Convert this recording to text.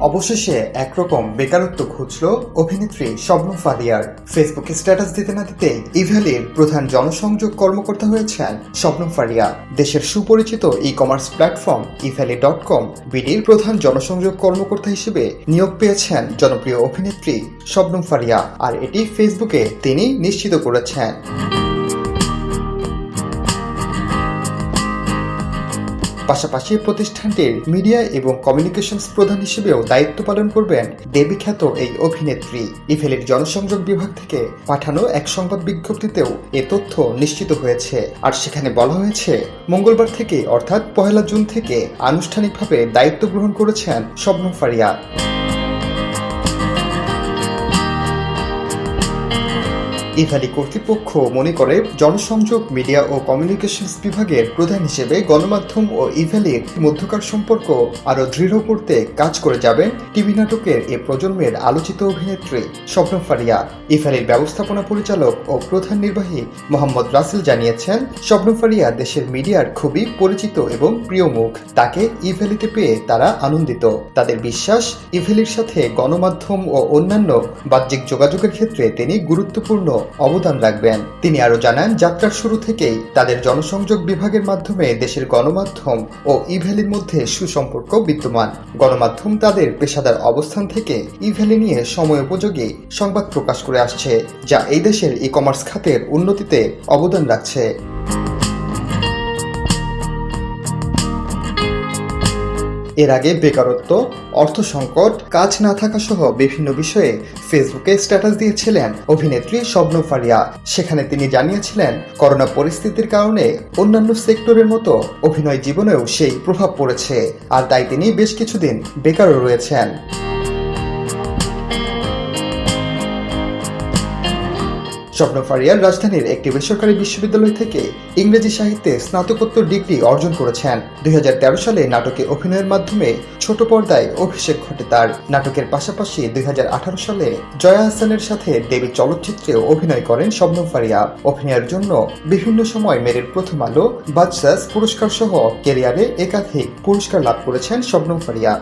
অবশেষে একরকম বেকারত্ব ঘুচল অভিনেত্রী শবনম ফারিয়ার ফেসবুকে স্ট্যাটাস দিতে না দিতে ইভ্যালির প্রধান জনসংযোগ কর্মকর্তা হয়েছেন স্বপ্ন ফারিয়া দেশের সুপরিচিত e commerce platform Evaly dot com বিডির প্রধান জনসংযোগ কর্মকর্তা হিসেবে নিয়োগ পেয়েছেন জনপ্রিয় অভিনেত্রী শবনম ফারিয়া আর এটি ফেসবুকে তিনি নিশ্চিত করেছেন। পাশাপাশি প্রতিষ্ঠানটির মিডিয়া এবং কমিউনিকেশনস প্রধান হিসেবেও দায়িত্ব পালন করবেন দেবী খ্যাত এই অভিনেত্রী। ইফেলের জনসংযোগ বিভাগ থেকে পাঠানো এক সংবাদ বিজ্ঞপ্তিতেও এ তথ্য নিশ্চিত হয়েছে। আর সেখানে বলা হয়েছে, মঙ্গলবার থেকে, অর্থাৎ পহেলা জুন থেকে, আনুষ্ঠানিকভাবে দায়িত্ব গ্রহণ করেছেন শবনম ফারিয়া ইভ্যালি কর্তৃপক্ষ মনে করে, জনসংযোগ, মিডিয়া ও কমিউনিকেশনস বিভাগের প্রধান হিসেবে গণমাধ্যম ও ইভ্যালির মধ্যকার সম্পর্ক আরও দৃঢ় করতে কাজ করে যাবেন টিভি নাটকের এ প্রজন্মের আলোচিত অভিনেত্রী স্বপ্ন ফারিয়া। ইভ্যালির ব্যবস্থাপনা পরিচালক ও প্রধান নির্বাহী মোহাম্মদ রাসেল জানিয়েছেন, স্বপ্ন ফারিয়া দেশের মিডিয়ার খুবই পরিচিত এবং প্রিয় মুখ। তাকে ইভ্যালিতে পেয়ে তারা আনন্দিত। তাদের বিশ্বাস ইভ্যালির সাথে গণমাধ্যম ও অন্যান্য বাহ্যিক যোগাযোগের ক্ষেত্রে তিনি গুরুত্বপূর্ণ অবদান রাখবেন। তিনি আরও জানান, যাত্রার শুরু থেকেই তাদের জনসংযোগ বিভাগের মাধ্যমে দেশের গণমাধ্যম ও ইভ্যালির মধ্যে সুসম্পর্ক বিদ্যমান। গণমাধ্যম তাদের পেশাদার অবস্থান থেকে ইভ্যালি নিয়ে সময় উপযোগী সংবাদ প্রকাশ করে আসছে, যা এই দেশের ই কমার্স খাতের উন্নতিতে অবদান রাখছে। এর আগে বেকারত্ব, অর্থ সংকট, কাজ না থাকা সহ বিভিন্ন বিষয়ে ফেসবুকে স্ট্যাটাস দিয়েছিলেন অভিনেত্রী স্বপ্ন ফারিয়া। সেখানে তিনি জানিয়েছিলেন, করোনা পরিস্থিতির কারণে অন্যান্য সেক্টরের মতো অভিনয় জীবনেও সেই প্রভাব পড়েছে। আর তাই তিনি বেশ কিছুদিন বেকারও রয়েছেন। স্বপ্ন ফারিয়ার রাজধানীর একটি বেসরকারি বিশ্ববিদ্যালয় থেকে ইংরেজি সাহিত্যে স্নাতকোত্তর ডিগ্রি অর্জন করেছেন। দুই হাজার তেরো সালে নাটকে অভিনয়ের মাধ্যমে ছোট পর্দায় অভিষেক ঘটে তার। নাটকের পাশাপাশি দুই হাজার আঠারো সালে জয়া হাসানের সাথে দেবী চলচ্চিত্রেও অভিনয় করেন শবনম ফারিয়া। অভিনয়ের জন্য বিভিন্ন সময় মেরের প্রথম আলো বাদশাস পুরস্কার সহ কেরিয়ারে একাধিক পুরস্কার লাভ করেছেন শবনম ফারিয়া।